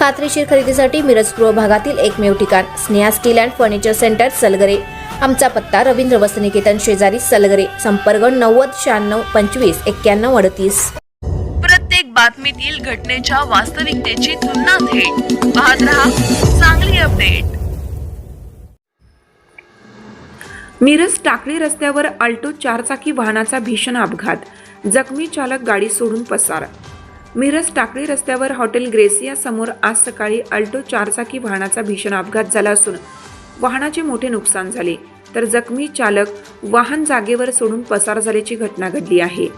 खात्रीशीर खरेदीसाठी मिरज पूर्व भागातील एकमेव ठिकाण Sneha steel and furniture centre Salgare. आमचा पत्ता रवींद्र वसनिकेतन शेजारी सलगरे संपर्क नव्वद शहाण्णव पंचवीस एक्क्याण्णव अडतीस. प्रत्येक बातमीतील घटनेच्या वास्तविकतेची तुलना थेट. पाहत रहा चांगली अपडेट. मिरज टाकळी रस्त्यावर अल्टो चारचाकी वाहनाचा भीषण अपघात. जखमी चालक गाडी सोडून पसार. मिरज टाकळी रस्त्यावर हॉटेल ग्रेसिया समोर आज सकाळी अल्टो चारचाकी वाहनाचा भीषण अपघात झाला असून वाहनाचे मोठे नुकसान झाले. तर जखमी चालक वाहन जागेवर सोडून पसार झाल्याची घटना घडली आहे.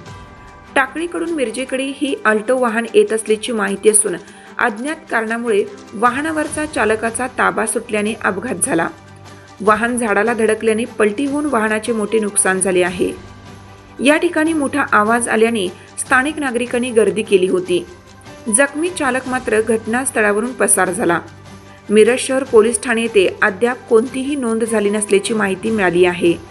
टाकळीकडून मिरजेकडे ही अल्टो वाहन येत असल्याची माहिती असून अज्ञात कारणामुळे वाहनावरचा चालकाचा ताबा सुटल्याने अपघात झाला. वाहन झाडाला धडकल्याने पलटी होऊन वाहनाचे मोठे नुकसान झाले आहे. या ठिकाणी मोठा आवाज आल्याने स्थानिक नागरिकांनी गर्दी केली होती. जखमी चालक मात्र घटनास्थळावरून पसार झाला. मिरज शहर पोलीस ठाणे येथे अद्याप कोणतीही नोंद झाली नसल्याची माहिती मिळाली आहे.